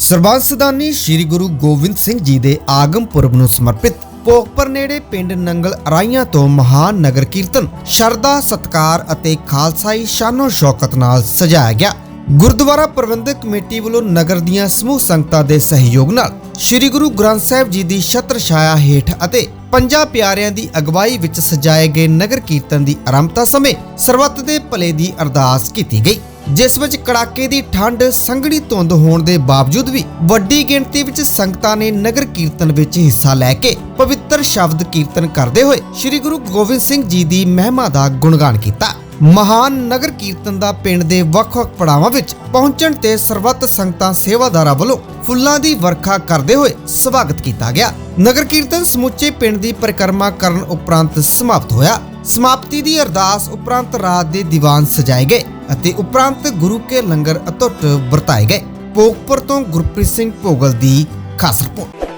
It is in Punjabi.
ਸਰਬੰਸ ਸਦਾਨੀ ਸ੍ਰੀ ਗੁਰੂ ਗੋਬਿੰਦ ਸਿੰਘ ਜੀ ਦੇ ਆਗਮ ਪੁਰਬ ਨੂੰ ਸਮਰਪਿਤ ਪੋਖਪਰ ਨੇੜੇ ਪਿੰਡ ਨੰਗਲ ਅਰਾਈਆਂ ਤੋਂ ਮਹਾਨ ਨਗਰ ਕੀਰਤਨ ਸ਼ਰਧਾ, ਸਤਕਾਰ ਅਤੇ ਖਾਲਸਾਈ ਸ਼ਾਨੋ ਸ਼ੌਕਤ ਨਾਲ ਸਜਾਇਆ ਗਿਆ। ਗੁਰਦੁਆਰਾ ਪ੍ਰਬੰਧਕ ਕਮੇਟੀ ਵੱਲੋਂ ਨਗਰ ਦੀਆਂ ਸਮੂਹ ਸੰਗਤਾਂ ਦੇ ਸਹਿਯੋਗ ਨਾਲ ਸ੍ਰੀ ਗੁਰੂ ਗ੍ਰੰਥ ਸਾਹਿਬ ਜੀ ਦੀ ਛਤਰ ਛਾਇਆ ਹੇਠ ਅਤੇ ਪੰਜਾਂ ਪਿਆਰਿਆਂ ਦੀ ਅਗਵਾਈ ਵਿੱਚ ਸਜਾਏ ਗਏ ਨਗਰ ਕੀਰਤਨ ਦੀ ਆਰੰਭਤਾ ਸਮੇਂ ਸਰਬੱਤ ਦੇ ਭਲੇ ਦੀ ਅਰਦਾਸ ਕੀਤੀ ਗਈ। ਜਿਸ ਵਿੱਚ ਕੜਾਕੇ ਦੀ ਠੰਡ ਸੰਘਣੀ ਧੁੰਦ ਹੋਣ ਦੇ ਬਾਵਜੂਦ ਵੀ ਵੱਡੀ ਗਿਣਤੀ ਵਿੱਚ ਸੰਗਤਾਂ ਨੇ ਨਗਰ ਕੀਰਤਨ ਵਿੱਚ ਹਿੱਸਾ ਲੈ ਕੇ ਪਵਿੱਤਰ ਸ਼ਬਦ ਕੀਰਤਨ ਕਰਦੇ ਹੋਏ ਸ੍ਰੀ ਗੁਰੂ ਗੋਬਿੰਦ ਸਿੰਘ ਜੀ ਦੀ ਮਹਿਮਾ ਦਾ ਗੁਣਗਾਨ ਕੀਤਾ। ਮਹਾਨ ਨਗਰ ਕੀਰਤਨ ਦਾ ਪਿੰਡ ਦੇ ਵੱਖ-ਵੱਖ ਪੜਾਵਾਂ ਵਿੱਚ ਪਹੁੰਚਣ ਤੇ ਸਰਬੱਤ ਸੰਗਤਾਂ ਸੇਵਾਦਾਰਾਂ ਵੱਲੋਂ ਫੁੱਲਾਂ ਦੀ ਵਰਖਾ ਕਰਦੇ ਹੋਏ ਸਵਾਗਤ ਕੀਤਾ ਗਿਆ। ਨਗਰ ਕੀਰਤਨ ਸਮੁੱਚੇ ਪਿੰਡ ਦੀ ਪਰਿਕਰਮਾ ਕਰਨ ਉਪਰੰਤ ਸਮਾਪਤ ਹੋਇਆ। ਸਮਾਪਤੀ ਦੀ ਅਰਦਾਸ ਉਪਰੰਤ ਰਾਤ ਦੇ ਦੀਵਾਨ ਸਜਾਏ ਗਏ। ਅਤੇ ਉਪਰੰਤ ਗੁਰੂ ਕੇ ਲੰਗਰ ਅਤੁੱਟ ਵਰਤਾਏ ਗਏ। ਭੋਗਪੁਰ ਤੋਂ ਗੁਰਪ੍ਰੀਤ ਸਿੰਘ ਭੋਗਲ ਦੀ ਖਾਸ ਰਿਪੋਰਟ।